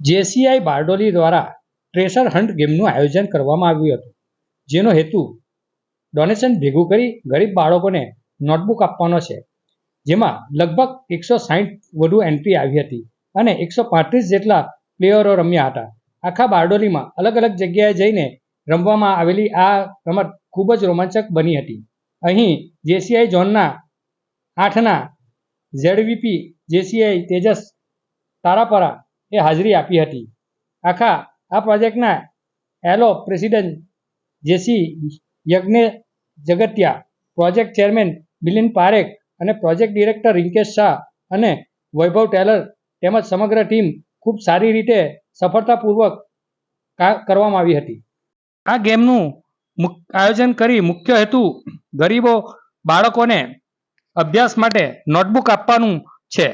JCI Bardoli દ્વારા tracer hunt ગેમનું આયોજન કરવામાં આવ્યું હતું. જેનો હેતુ ડોનેશન ભેગું કરી ગરીબ બાળકોને નોટબુક આપવાનો છે. જેમાં લગભગ એકસો સાહીઠ વધુ એન્ટ્રી આવી હતી અને એકસો પાંત્રીસ જેટલા પ્લેયરો રમ્યા હતા. આખા બારડોલીમાં અલગ અલગ જગ્યાએ જઈને રમવામાં આવેલી આ રમત ખૂબ જ રોમાંચક બની હતી. અહીં જેસીઆઈ ઝોનના આઠના ઝેડવીપી જેસીઆઈ તેજસ તારાપરા એ હાજરી આપી હતી. આખા, આ પ્રોજેક્ટના એલો president JC Yagna Jagatya. Project chairman Milin Parekh અને પ્રોજેક્ટ ડિરેક્ટર રિંકેશ શાહ અને વૈભવ ટેલર તેમજ સમગ્ર ટીમ ખૂબ સારી રીતે સફળતાપૂર્વક કરવામાં આવી હતી. આ ગેમનું આયોજન કરી મુખ્ય હેતુ ગરીબો, બાળકોને અભ્યાસ માટે નોટબુક આપવાનું છે.